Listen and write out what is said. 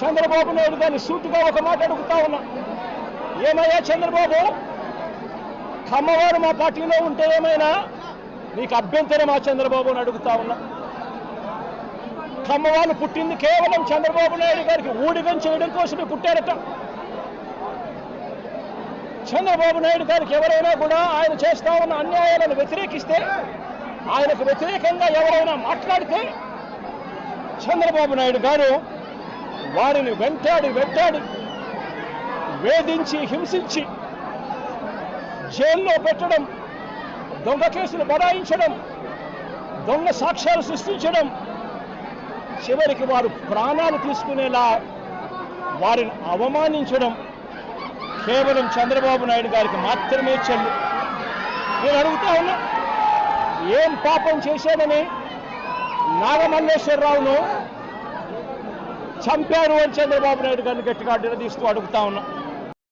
చంద్రబాబు నాయుడు గారిని సూటిగా ఒక మాట అడుగుతా ఉన్నా. ఏమయ్యా చంద్రబాబు? కమ్మవారు మా పార్టీలో ఉంటే ఏమైనా నీకు అభ్యంతరమా చంద్రబాబు అని అడుగుతా ఉన్నా. కమ్మవాళ్ళు పుట్టింది కేవలం చంద్రబాబు నాయుడు గారికి ఊడిగం చేయడం కోసమే పుట్టారట. చంద్రబాబు నాయుడు గారికి ఎవరైనా కూడా ఆయన చేస్తా ఉన్న అన్యాయాలను వ్యతిరేకిస్తే ఆయనకు వ్యతిరేకంగా ఎవరైనా మాట్లాడితే చంద్రబాబు నాయుడు గారు వారిని వెంటాడి వెంటాడి వేధించి హింసించి జైల్లో పెట్టడం దొంగ కేసులు బడాయించడం దొంగ సాక్ష్యాలు సృష్టించడం చివరికి వారు ప్రాణాలు తీసుకునేలా వారిని అవమానించడం కేవలం చంద్రబాబు నాయుడు గారికి మాత్రమే చెల్లు. నేను అడుగుతా ఉన్నా ఏం పాపం చేశాడని నాగమల్లేశ్వరరావును చంపారు అని చంద్రబాబు నాయుడు గారిని గట్టిగా నిలదీస్తూ అడుగుతా ఉన్నా.